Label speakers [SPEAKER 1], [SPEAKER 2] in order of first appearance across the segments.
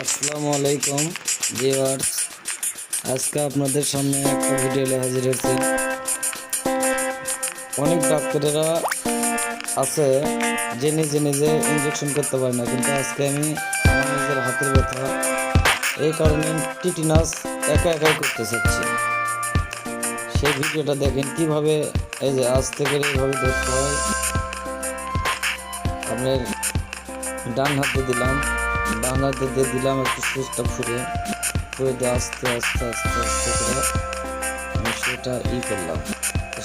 [SPEAKER 1] আসসালামু আলাইকুম ভিউয়ার্স আজকে আপনাদের সামনে একটা ভিডিও হাজির হয়েছি। অনেক ডাক্তারেরা আছে যে নিজে নিজে ইনজেকশন করতে পারে না, কিন্তু আজকে আমি আমার নিজের হাতের ব্যথা, এই কারণে টিটিনাস একা একাই করতে চাচ্ছি। সেই ভিডিওটা দেখেন কীভাবে এই যে আস্তে করে এইভাবে ধরতে হয়। আপনার ডান হাতে দিলাম। ডান দিয়ে দিলাম একটু সুচটা ফুরে ফুরে দিয়ে আস্তে আস্তে আস্তে আস্তে করে আমি সেটা ই করলাম।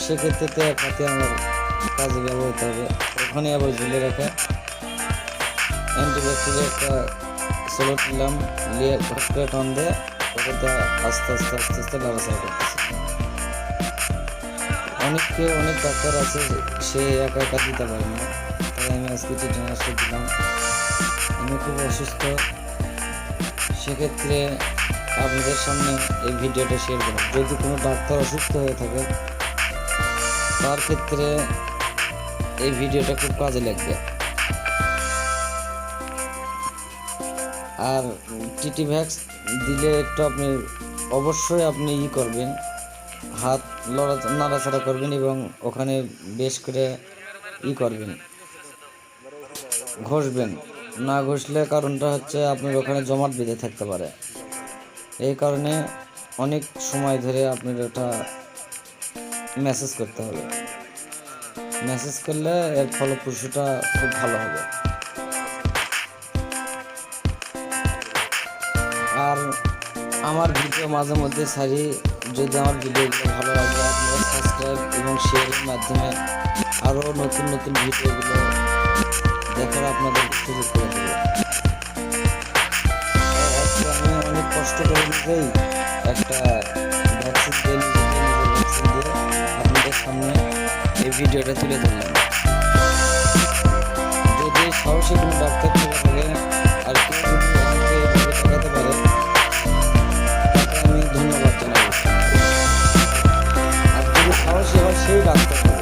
[SPEAKER 1] সেক্ষেত্রে তো এক হাতে আমার কাজে ব্যবহৃত হবে। ওখানে আবার ঝুলে রাখা অ্যান্টিব্যাকটেরিয়া একটা সোলো নিলাম। নিয়ে ঘট করে টান দিয়ে ওটাতে আস্তে আস্তে আস্তে আস্তে নাড়াচাড়া করতেছে। অনেককে অনেক ডাক্তার আছে, সে একা একা দিতে পারে না। তাই আমি আজকে টিটেনাসটা দিলাম। আমি খুব অসুস্থ। সেক্ষেত্রে আপনাদের সামনে এই ভিডিওটা শেয়ার করব। যদি কোনো ডাক্তার অসুস্থ হয়ে থাকে, তার ক্ষেত্রে এই ভিডিওটা খুব কাজে লাগবে। আর টিটি ভ্যাক্স দিলে একটু আপনি অবশ্যই আপনি ই করবেন। হাত লড়া নাড়াচাড়া করবেন এবং ওখানে বেশ করে ই করবেন। ঘষবেন। না ঘষলে কারণটা হচ্ছে আপনার ওখানে জমাট বেঁধে থাকতে পারে। এই কারণে অনেক সময় ধরে আপনার ওটা মেসেজ করতে হবে। মেসেজ করলে এর ফলপ্রসূটা খুব ভালো হবে। আর আমার ভিডিও মাঝে মধ্যে সারি, যদি আমার ভিডিওগুলো ভালো লাগে, আপনারা সাবস্ক্রাইব এবং শেয়ারের মাধ্যমে আরও নতুন নতুন ভিডিওগুলো দেখার আপনাদের সুযোগ করে কষ্ট করে নিজেই একটা ভ্যাকসিন ভ্যাকসিন দিয়ে আপনাদের সামনে এই ভিডিওটা তুলে ধরলাম যদি সাহসী কোনো ডাক্তার তুলে ধরে আর কেউ যদি আমাকে এইভাবে দেখাতে পারে আমি ধন্যবাদ জানাব আর যদি সাহসী হয় সেই ডাক্তার